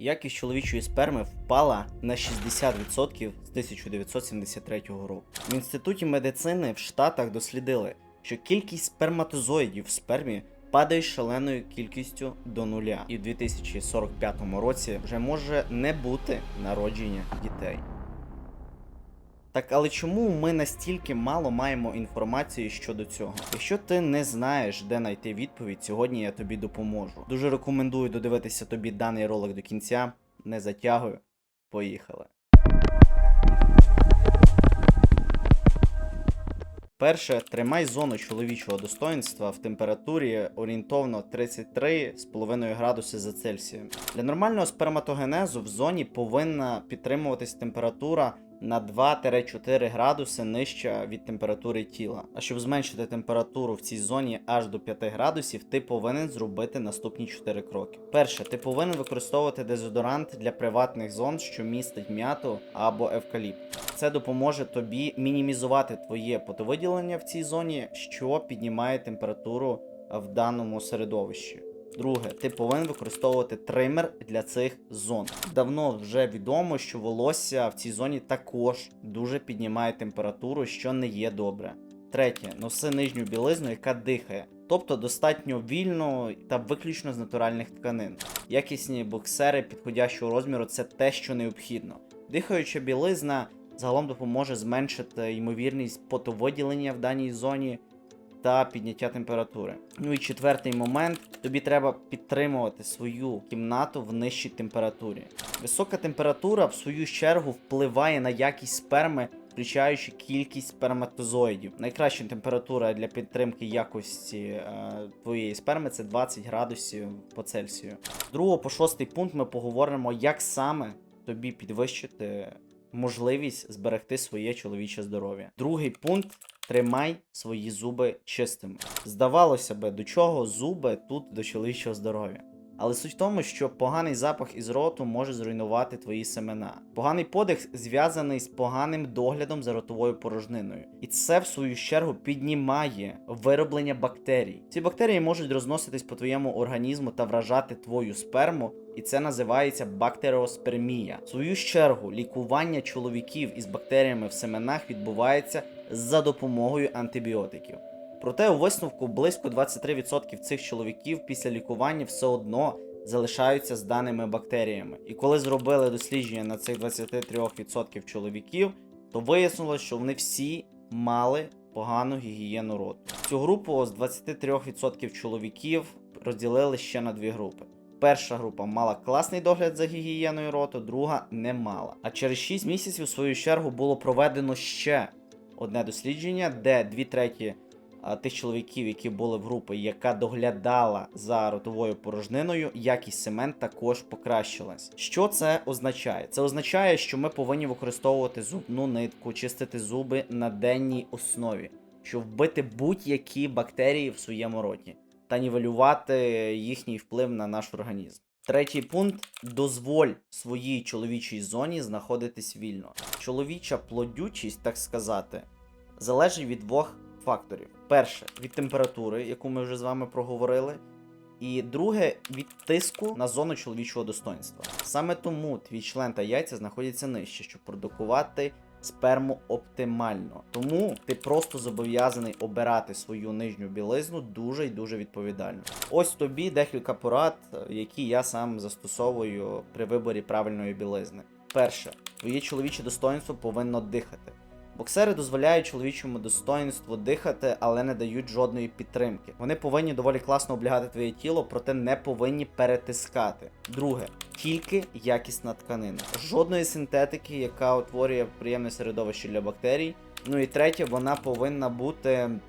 Якість чоловічої сперми впала на 60% з 1973 року. В інституті медицини в Штатах дослідили, що кількість сперматозоїдів в спермі падає шаленою кількістю до нуля, і в 2045 році вже може не бути народження дітей. Так, але чому ми настільки мало маємо інформації щодо цього? Якщо ти не знаєш, де знайти відповідь, сьогодні я тобі допоможу. Дуже рекомендую додивитися тобі даний ролик до кінця. Не затягую. Поїхали. Перше, тримай зону чоловічого достоинства в температурі орієнтовно 33,5 градуси за Цельсієм. Для нормального сперматогенезу в зоні повинна підтримуватись температура на 2-4 градуси нижча від температури тіла. А щоб зменшити температуру в цій зоні аж до 5 градусів, ти повинен зробити наступні 4 кроки. Перше, ти повинен використовувати дезодорант для приватних зон, що містить м'яту або евкаліпт. Це допоможе тобі мінімізувати твоє потовиділення в цій зоні, що піднімає температуру в даному середовищі. Друге, ти повинен використовувати тример для цих зон. Давно вже відомо, що волосся в цій зоні також дуже піднімає температуру, що не є добре. Третє, носи нижню білизну, яка дихає, тобто достатньо вільно та виключно з натуральних тканин. Якісні боксери підходящого розміру це те, що необхідно. Дихаюча білизна загалом допоможе зменшити ймовірність потовиділення в даній зоні та підняття температури. Ну і четвертий момент: тобі треба підтримувати свою кімнату в нижчій температурі. Висока температура, в свою чергу, впливає на якість сперми, включаючи кількість сперматозоїдів. Найкраща температура для підтримки якості е, твоєї сперми це 20 градусів по Цельсію. З другого по шостий пункт ми поговоримо, як саме тобі підвищити можливість зберегти своє чоловіче здоров'я. Другий пункт тримай свої зуби чистими. Здавалося би, до чого зуби тут до чоловічого здоров'я. Але суть в тому, що поганий запах із роту може зруйнувати твої семена. Поганий подих зв'язаний з поганим доглядом за ротовою порожниною, і це в свою чергу піднімає вироблення бактерій. Ці бактерії можуть розноситись по твоєму організму та вражати твою сперму, і це називається бактеріоспермія. В свою чергу лікування чоловіків із бактеріями в семенах відбувається за допомогою антибіотиків. Проте у висновку близько 23% цих чоловіків після лікування все одно залишаються з даними бактеріями. І коли зробили дослідження на цих 23% чоловіків, то вияснилось, що вони всі мали погану гігієну роту. Цю групу з 23% чоловіків розділили ще на дві групи. Перша група мала класний догляд за гігієною роту, друга не мала. А через 6 місяців, в свою чергу, було проведено ще одне дослідження, де дві треті тих чоловіків, які були в групі, яка доглядала за ротовою порожниною, якість семен також покращилась. Що це означає? Це означає, що ми повинні використовувати зубну нитку, чистити зуби на денній основі, щоб вбити будь-які бактерії в своєму роті та нівелювати їхній вплив на наш організм. Третій пункт: дозволь своїй чоловічій зоні знаходитись вільно. Чоловіча плодючість, так сказати, залежить від двох факторів: перше від температури, яку ми вже з вами проговорили. І друге від тиску на зону чоловічого достоинства. Саме тому твій член та яйця знаходяться нижче, щоб продукувати сперму оптимально. Тому ти просто зобов'язаний обирати свою нижню білизну дуже і дуже відповідально. Ось тобі декілька порад, які я сам застосовую при виборі правильної білизни. Перше, твоє чоловіче достоинство повинно дихати. Боксери дозволяють чоловічому достоинству дихати, але не дають жодної підтримки. Вони повинні доволі класно облягати твоє тіло, проте не повинні перетискати. Друге, тільки якісна тканина. Жодної синтетики, яка утворює приємне середовище для бактерій. Ну і третє, вона повинна бути е,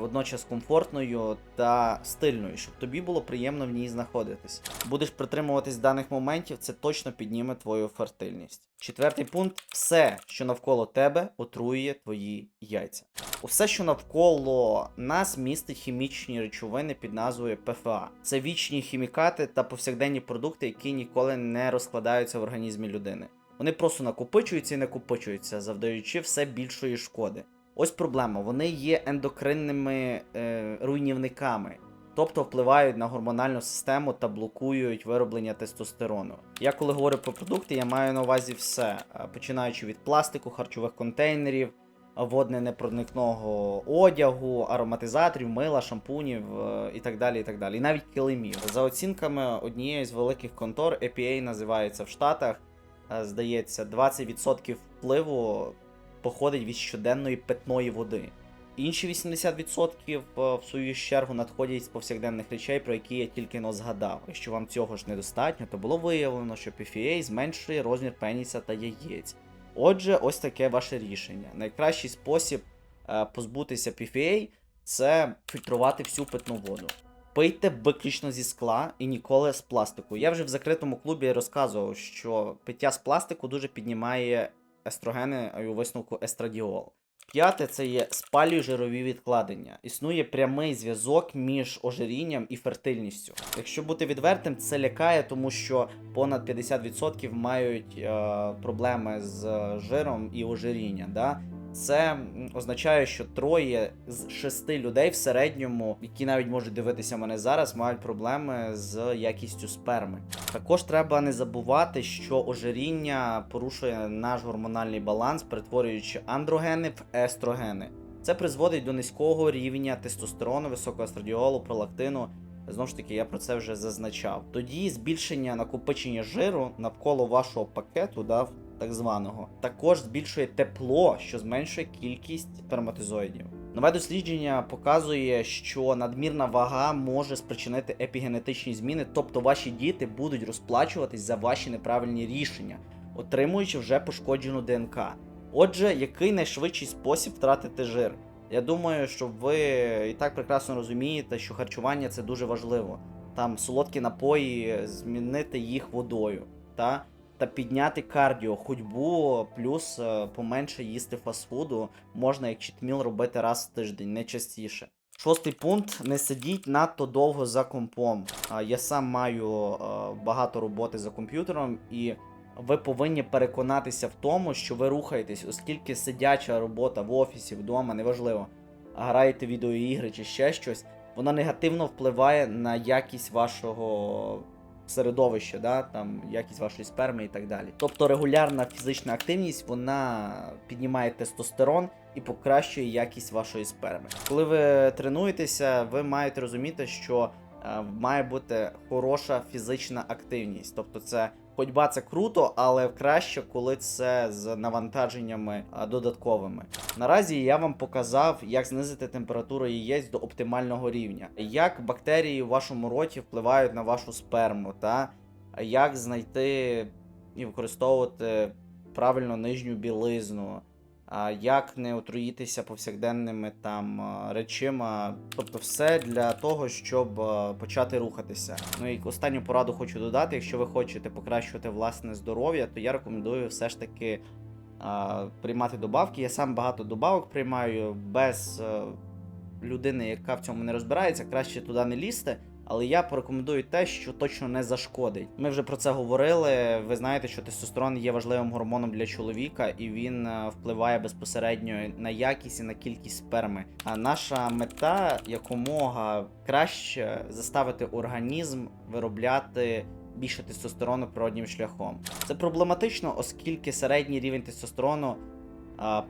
водночас комфортною та стильною, щоб тобі було приємно в ній знаходитись. Будеш притримуватись даних моментів, це точно підніме твою фертильність. Четвертий пункт: все, що навколо тебе, отруює твої яйця. Усе, що навколо нас, містить хімічні речовини під назвою ПФА. Це вічні хімікати та повсякденні продукти, які ніколи не розкладаються в організмі людини. Вони просто накопичуються і накопичуються, завдаючи все більшої шкоди. Ось проблема: вони є ендокринними е, руйнівниками. тобто впливають на гормональну систему та блокують вироблення тестостерону. Я коли говорю про продукти, я маю на увазі все, е, починаючи від пластику, харчових контейнерів, водне непроникного одягу, ароматизаторів, мила, шампунів е, і так далі. І так далі. І навіть килимів. За оцінками однієї з великих контор, EPA називається в Штатах, здається, 20% впливу походить від щоденної питної води. Інші 80% е, в свою чергу надходять з повсякденних речей, про які я тільки но згадав. Якщо вам цього ж недостатньо, то було виявлено, що PFA зменшує розмір пеніса та яєць. Отже, ось таке ваше рішення. Найкращий спосіб е, позбутися PFA це фільтрувати всю питну воду. Пийте виключно зі скла і ніколи з пластику. Я вже в закритому клубі розказував, що пиття з пластику дуже піднімає естрогени, а у висновку естрадіол. П'яте це є спалюй жирові відкладення. Існує прямий зв'язок між ожирінням і фертильністю. Якщо бути відвертим, це лякає, тому що понад 50% мають е, проблеми з е, жиром і ожиріння. Да? Це означає, що троє з шести людей в середньому, які навіть можуть дивитися мене зараз, мають проблеми з якістю сперми. Також треба не забувати, що ожиріння порушує наш гормональний баланс, перетворюючи андрогени в естрогени. Це призводить до низького рівня тестостерону, високого естрадіолу, пролактину. Знову ж таки, я про це вже зазначав. Тоді збільшення накопичення жиру навколо вашого пакету, да, так званого, також збільшує тепло, що зменшує кількість сперматозоїдів. Нове дослідження показує, що надмірна вага може спричинити епігенетичні зміни, тобто ваші діти будуть розплачуватись за ваші неправильні рішення, отримуючи вже пошкоджену ДНК. Отже, який найшвидший спосіб втратити жир? Я думаю, що ви і так прекрасно розумієте, що харчування це дуже важливо. Там солодкі напої, змінити їх водою, та, та підняти кардіо, ходьбу, плюс е, поменше їсти фастфуду, можна як читміл робити раз в тиждень, не частіше. Шостий пункт: не сидіть надто довго за компом. Я сам маю е, багато роботи за комп'ютером і ви повинні переконатися в тому, що ви рухаєтесь, оскільки сидяча робота в офісі, вдома, неважливо, граєте відеоігри чи ще щось, вона негативно впливає на якість вашого середовища, да? там, якість вашої сперми і так далі. Тобто регулярна фізична активність вона піднімає тестостерон і покращує якість вашої сперми. Коли ви тренуєтеся, ви маєте розуміти, що е, має бути хороша фізична активність. Тобто, це ходьба це круто, але краще, коли це з навантаженнями додатковими. Наразі я вам показав, як знизити температуру яєць до оптимального рівня, як бактерії в вашому роті впливають на вашу сперму, та як знайти і використовувати правильно нижню білизну. Як не отруїтися повсякденними там речима, тобто все для того, щоб почати рухатися. Ну і останню пораду хочу додати: якщо ви хочете покращувати власне здоров'я, то я рекомендую все ж таки приймати добавки. Я сам багато добавок приймаю без людини, яка в цьому не розбирається, краще туди не лізти. Але я порекомендую те, що точно не зашкодить. Ми вже про це говорили. Ви знаєте, що тестостерон є важливим гормоном для чоловіка, і він е, впливає безпосередньо на якість і на кількість сперми. А наша мета якомога краще заставити організм виробляти більше тестостерону природнім шляхом. Це проблематично, оскільки середній рівень тестостерону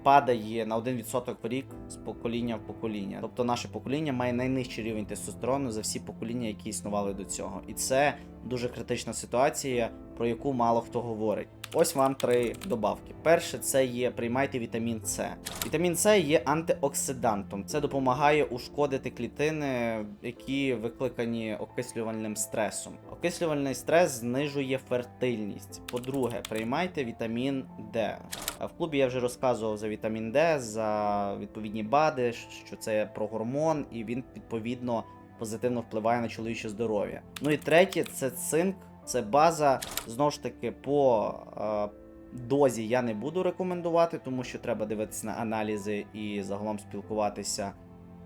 падає на 1% в рік з покоління в покоління. Тобто наше покоління має найнижчий рівень тестостерону за всі покоління, які існували до цього. І це дуже критична ситуація, про яку мало хто говорить. Ось вам три добавки. Перше, це є приймайте вітамін С. Вітамін С є антиоксидантом. Це допомагає ушкодити клітини, які викликані окислювальним стресом. Окислювальний стрес знижує фертильність. По-друге, приймайте вітамін Д. В клубі я вже розказував за вітамін Д, за відповідні БАДи, що це про гормон, і він відповідно позитивно впливає на чоловіче здоров'я. Ну і третє, це цинк, це база. Знову ж таки, по е, дозі я не буду рекомендувати, тому що треба дивитися на аналізи і загалом спілкуватися,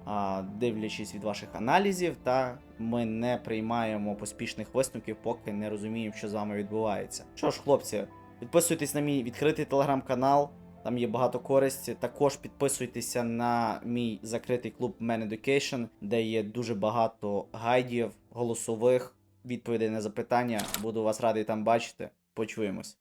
а, дивлячись від ваших аналізів. Та ми не приймаємо поспішних висновків, поки не розуміємо, що з вами відбувається. Що ж, хлопці, підписуйтесь на мій відкритий телеграм-канал. Там є багато користі. Також підписуйтеся на мій закритий клуб Man Education, де є дуже багато гайдів, голосових, відповідей на запитання. Буду вас радий там бачити. Почуємось.